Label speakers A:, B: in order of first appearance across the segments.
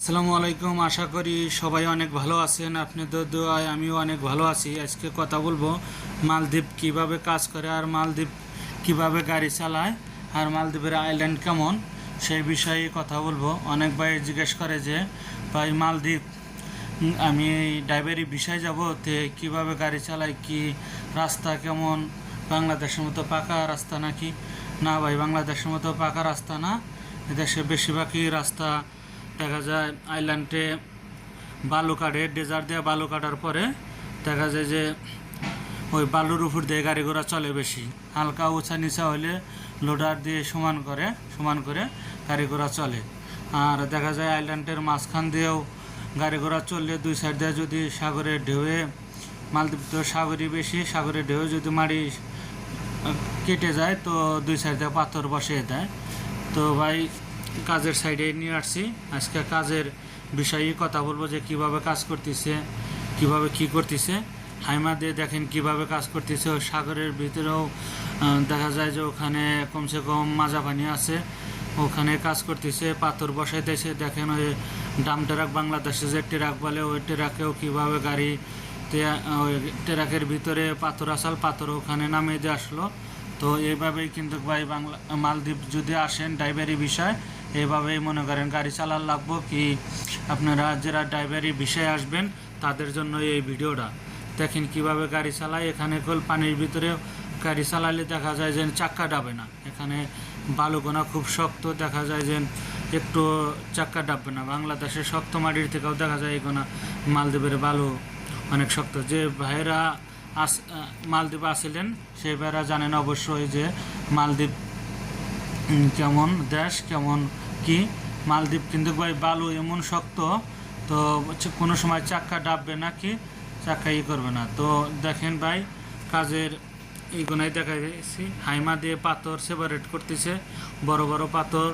A: আসসালামু আলাইকুম, আশা করি সবাই অনেক ভালো আছেন। আপনাদের দোয়ায় আমিও অনেক ভালো আছি। আজকে কথা বলব মালদ্বীপ কীভাবে কাজ করে আর মালদ্বীপ কীভাবে গাড়ি চালায় আর মালদ্বীপের আইল্যান্ড কেমন সেই বিষয়ে কথা বলব। অনেক ভাই জিজ্ঞেস করে যে, ভাই, মালদ্বীপ, আমি ড্রাইভারি বিষয় যাব তে কীভাবে গাড়ি চালাই কি রাস্তা কেমন? বাংলাদেশের মতো পাকা রাস্তা নাকি? না ভাই, বাংলাদেশের মতো পাকা রাস্তা না। এদেশে বেশিরভাগই রাস্তা দেখা যায় আইল্যান্ডে বালু কাটে ডেজার্ট দিয়ে বালু কাটার পরে দেখা যায় যে ওই বালুর উপর দিয়ে গাড়ি ঘোড়া চলে বেশি। হালকা উঁচা নিচা হলে লোডার দিয়ে সমান করে সমান করে গাড়ি ঘোড়া চলে। আর দেখা যায় আইল্যান্ডের মাঝখান দিয়েও গাড়ি ঘোড়া চললে দুই সাইড দিয়ে যদি সাগরের ঢেউয়ে, মালদ্বীপ তো সাগরই বেশি, সাগরের ঢেউ যদি মারি কেটে যায় তো দুই সাইড দিয়ে পাথর বসিয়ে দেয়। তো ভাই কাজের সাইডে নিয়ে আসছি। আজকে কাজের বিষয়ে কথা বলব যে কীভাবে কাজ করতেছে, কীভাবে কি করতেছে। হাইমা দিয়ে দেখেন কীভাবে কাজ করতেছে। সাগরের ভিতরেও দেখা যায় যে ওখানে কমসে কম মাজা পানি আছে। ওখানে কাজ করতেছে, পাথর বসাইতেছে। দেখেন ওই ডাম ট্রাক, বাংলাদেশে যে ট্রাক বলে, ওই ট্রাকেও কীভাবে গাড়ি ওই ট্রাকের ভিতরে পাথর, আসাল পাথর ওখানে নামিয়ে দিয়ে আসলো। তো এইভাবেই কিন্তু ভাই বাংলা, মালদ্বীপ যদি আসেন ড্রাইভারি বিষয় এইভাবেই মনে করেন গাড়ি চালার লাগবো কি আপনারা যারা ড্রাইভারি বিষয়ে আসবেন, তাদের জন্য এই ভিডিওটা। দেখেন কীভাবে গাড়ি চালায়, এখানে কল পানির ভিতরে গাড়ি চালালে দেখা যায় যে চাক্কা ডাবে না। এখানে বালুগোনা খুব শক্ত, দেখা যায় যে একটু চাক্কা ডাববে না। বাংলাদেশের শক্ত মাটির থেকেও দেখা যায় এগুলো মালদ্বীপের বালু অনেক শক্ত। যে ভাইয়েরা আস মালদ্বীপ আসিলেন সেই ভাইয়েরা জানেন অবশ্যই যে মালদ্বীপ কেমন দেশ, কেমন কি? মালদ্বীপ কিন্তু ভাই বালু এমন শক্ত, তো কোনো সময় চাক্কা ডাববে না কি চাক্কা ই করবে না। তো দেখেন ভাই, কাজের এইগুলাই দেখা যাচ্ছে হাইমা দিয়ে পাথর সেপারেট করতেছে, বড় বড় পাথর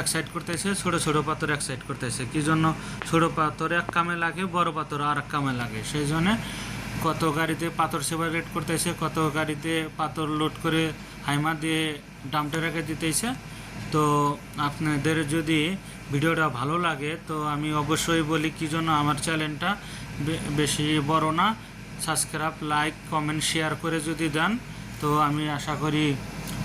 A: এক সাইড করতেছে, ছোট ছোটো পাথর এক সাইড করতেছে। কি জন্য? ছোট পাথর এক কামে লাগে, বড় পাথর আর এক কামে লাগে। সেই জন্য কত গাড়িতে পাথর সেপারেট করতেছে, কত গাড়িতে পাথর লোড করে হাইমা দিয়ে ডামটা রেখে দিতেছে। তো আপনাদের যদি ভিডিওটা ভালো লাগে, তো আমি অবশ্যই বলি কি জন্য আমার চ্যানেলটা বেশি বড় না। সাবস্ক্রাইব লাইক কমেন্ট শেয়ার করে যদি দেন, তো আমি আশা করি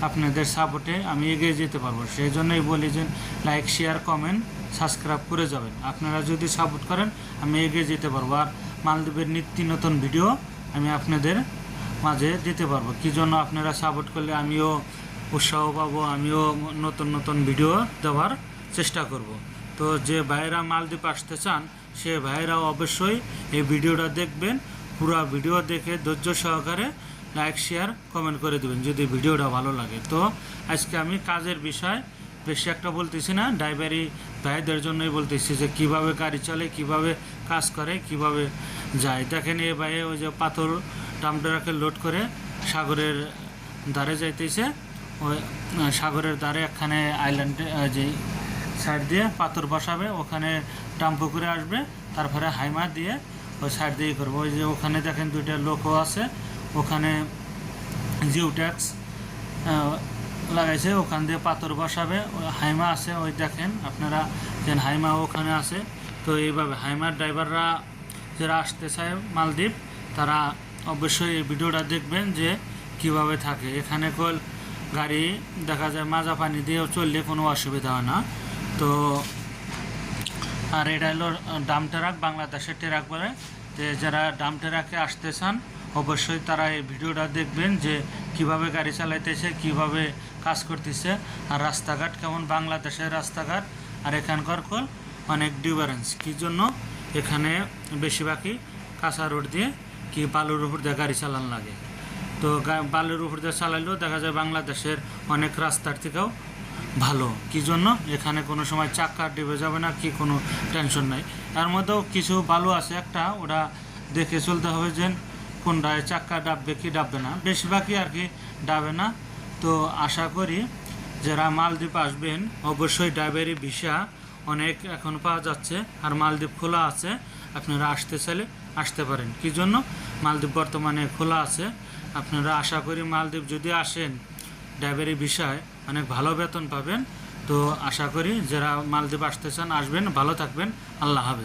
A: আপনাদের সাপোর্টে আমি এগিয়ে যেতে পারব। সেই জন্যই বলি যে লাইক শেয়ার কমেন্ট সাবস্ক্রাইব করে যাবেন। আপনারা যদি সাপোর্ট করেন, আমি এগিয়ে যেতে পারব। আর মালদ্বীপের নিত্য নতুন ভিডিও আমি আপনাদের মাঝে দিতে পারব। কি জন্য আপনারা সাপোর্ট করলে আমিও উৎসাহ পাবো, আমিও নতুন নতুন ভিডিও দেওয়ার চেষ্টা করব। তো যে ভাইয়েরা মালদ্বীপ আসতে চান, সে ভাইয়েরা অবশ্যই এই ভিডিওটা দেখবেন, পুরো ভিডিও দেখে ধৈর্য সহকারে লাইক শেয়ার কমেন্ট করে দেবেন যদি ভিডিওটা ভালো লাগে। তো আজকে আমি কাজের বিষয় বেশি একটা বলতেছি না ড্রাইভারি ভাইদের জন্যই বলতেছি যে কীভাবে গাড়ি চলে, কীভাবে কাজ করে, কীভাবে যায়। দেখেন এ ভাই, ওই যে পাথর ডামডারাকে লোড করে সাগরের দ্বারে যাইতেছে। ওই সাগরের দ্বারে একখানে আইল্যান্ডে যে সাইড দিয়ে পাথর বসাবে, ওখানে ডাম্পু করে আসবে, তারপরে হাইমা দিয়ে ওই সাইড দিয়ে করব। ওই যে ওখানে দেখেন দুইটা লোকও আছে, ওখানে জিও ট্যাক্স লাগাইছে, ওখান দিয়ে পাথর বসাবে। হাইমা আছে, ওই দেখেন, আপনারা যেন হাইমা ওখানে আছে। তো এইভাবে হাইমার ড্রাইভাররা যারা আসতে চায় মালদ্বীপ, তারা অবশ্যই এই ভিডিওটা দেখবেন যে কীভাবে থাকে। এখানে কল গাড়ি দেখা যায় মাজা পানি দিয়েও চললে কোনো অসুবিধা হয় না। তো আর এটা হলো ডাম ট্রাক, বাংলাদেশের ট্রাক বলে। তো যারা ডাম ট্রাকে আসতে চান, অবশ্যই তারা এই ভিডিওটা দেখবেন যে কীভাবে গাড়ি চালাইতেছে, কীভাবে কাজ করতেছে। আর রাস্তাঘাট কেমন? বাংলাদেশের রাস্তাঘাট। আর এখানকার কল অনেক ডিফারেন্স কী জন্য? এখানে বেশিরভাগই কাঁচা রোড দিয়ে কি বালুর উপর দিয়ে গাড়ি চালান লাগে। তো বালুর উপর দিয়ে চালাইলেও দেখা যায় বাংলাদেশের অনেক রাস্তার থেকেও ভালো। কি জন্য? এখানে কোনো সময় চাক্কা ডেবে যাবে না, কি কোনো টেনশন নাই। তার মধ্যেও কিছু বালু আছে একটা, ওটা দেখে চলতে হবে যে কোনটায় চাক্কা ডাববে কি ডাববে না। বেশিরভাগই আর কি ডাবে না। তো আশা করি যারা মালদ্বীপ আসবেন, অবশ্যই ড্রাইভারি ভিসা অনেক এখন পাওয়া যাচ্ছে। আর মালদ্বীপ খোলা আছে। আপনারা আসতে চাইলে আসতে পারেন। কি জন্য? মালদ্বীপ বর্তমানে খোলা আছে। আপনারা আশা করি মালদ্বীপ যদি আসেন, ড্রাইভারি বিষয় অনেক ভালো বেতন পাবেন। তো আশা করি যারা মালদ্বীপ আসতে চান, আসবেন। ভালো থাকবেন। আল্লাহ হাফেজ।